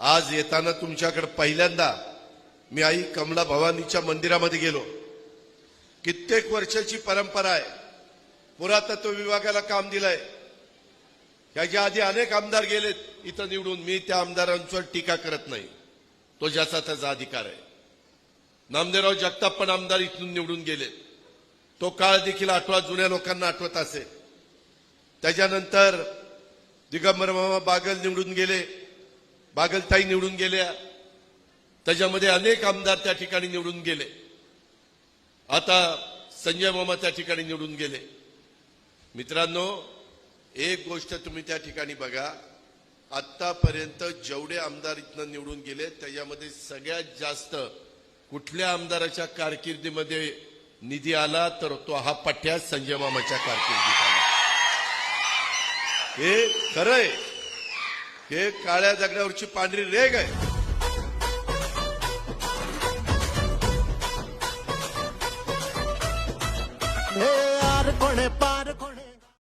आज येताना तुमच्याकडे पहिल्यांदा मी आई कमला भवानीच्या मंदिरामध्ये गेलो. कित्येक वर्षाची परंपरा आहे. पुरातत्व विभागाला काम दिलंय. याच्या आधी अनेक आमदार गेलेत. इथं निवडून मी त्या आमदारांवर टीका करत नाही. तो ज्याचा त्याचा अधिकार आहे. नामदेवराव जगताप पण आमदार इथून निवडून गेले तो काळ देखील आठवा जुन्या लोकांना आठवत असेल. त्याच्यानंतर दिगंबर मामा बागल निवडून गेले. बागलताई निवडून गेल्या. त्याच्यामध्ये अनेक आमदार त्या ठिकाणी निवडून गेले. आता संजय मामा त्या ठिकाणी निवडून गेले. मित्रांनो एक गोष्ट तुम्ही त्या ठिकाणी बघा. आतापर्यंत जेवढे आमदार इथनं निवडून गेले त्याच्यामध्ये सगळ्यात जास्त कुठल्या आमदाराच्या कारकिर्दीमध्ये निधी आला तर तो हा पठ्या संजय मामाच्या कारकिर्दीत आला. हे खरंय. हे काळ्या दगडावरची पांढरी रेग आहे. हे कोणे